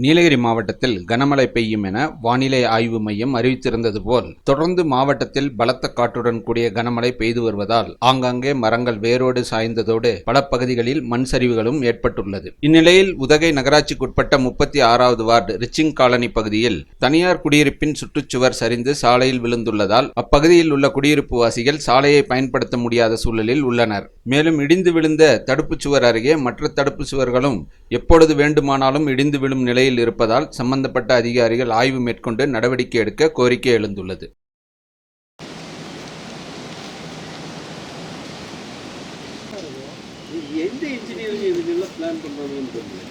நீலகிரி மாவட்டத்தில் கனமழை பெய்யும் என வானிலை ஆய்வு மையம் அறிவித்திருந்தது போல் தொடர்ந்து மாவட்டத்தில் பலத்த காற்றுடன் கூடிய கனமழை பெய்து வருவதால் ஆங்காங்கே மரங்கள் வேரோடு சாய்ந்ததோடு பல பகுதிகளில் மண் சரிவுகளும் ஏற்பட்டுள்ளது. இந்நிலையில் உதகை நகராட்சிக்குட்பட்ட முப்பத்தி ஆறாவது வார்டு ரிச்சிங் காலனி பகுதியில் தனியார் குடியிருப்பின் சுற்றுச்சுவர் சரிந்து சாலையில் விழுந்துள்ளதால் அப்பகுதியில் உள்ள குடியிருப்பு வாசிகள் சாலையை பயன்படுத்த முடியாத சூழலில் உள்ளனர். மேலும் இடிந்து விழுந்த தடுப்புச் சுவர் அருகே மற்ற தடுப்பு சுவர்களும் எப்பொழுது வேண்டுமானாலும் இடிந்து விழும் நிலை நிலையில் இருப்பதால் சம்பந்தப்பட்ட அதிகாரிகள் ஆய்வு மேற்கொண்டு நடவடிக்கை எடுக்க கோரிக்கை எழுந்துள்ளது. எந்த இன்ஜினியரிங் இதுக்கெல்லாம் பிளான் பண்ணுறாங்கன்னு தெரியல.